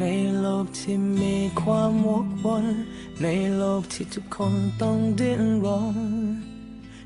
ในโลกที่มีความวกวนในโลกที่ทุกคนต้องดิ้นรน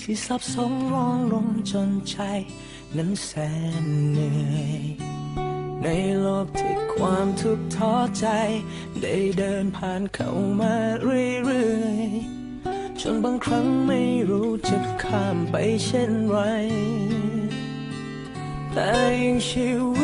ที่ซับซ้อนร้อนรนจนใจนั้นแสนเหนื่อยในโลกที่ความทุกข์ท้อใจ ได้เดินผ่านเข้ามาเรื่อยๆจนบางครั้งไม่รู้จะข้ามไปเช่นไรแต่ยิ่งชีวิต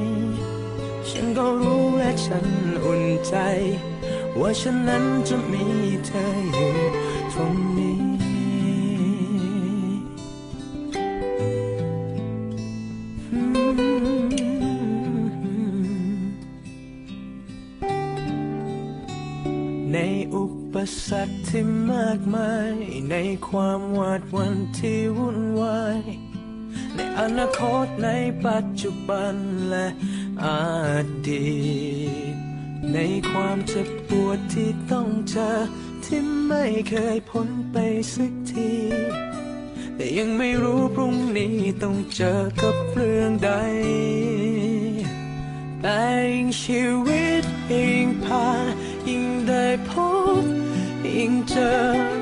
ฉันก็รู้และฉันอุ่นใจ ว่าฉันนั้นจะมีเธออยู่ตรงนี้ ในอุปสรรคที่มากมาย ในความหวาดวันที่วุ่นวาย ในอนาคตในปัจจุบันและ อดีตในความเจ็บปวดที่ต้องเจอ ที่ไม่เคยพ้นไปสักที แต่ยังไม่รู้พรุ่งนี้ต้องเจอกับเรื่องใด แต่ยิ่งชีวิตยิ่งผ่านยิ่งได้พบยิ่งเจอ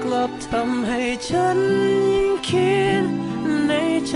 กลับทำให้ฉันยิ่งคิดในใจ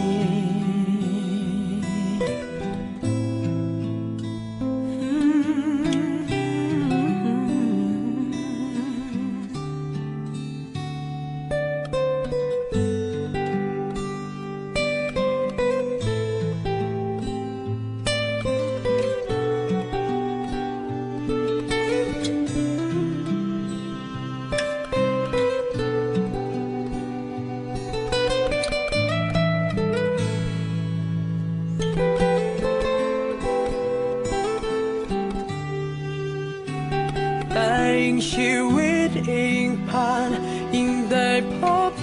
ชีวิตยิ่งผ่าน ยิ่งได้พบ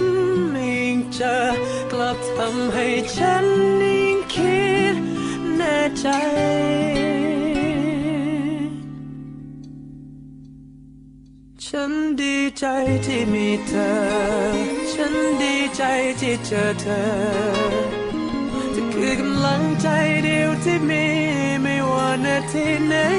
ยิ่งเจอ กลับทำให้ฉันยิ่งคิดแน่ใจ ฉันดีใจที่มีเธอ ฉันดีใจที่เจอเธอเธอคือกำลังใจเดียวที่มีไม่ว่านาทีไหนไหน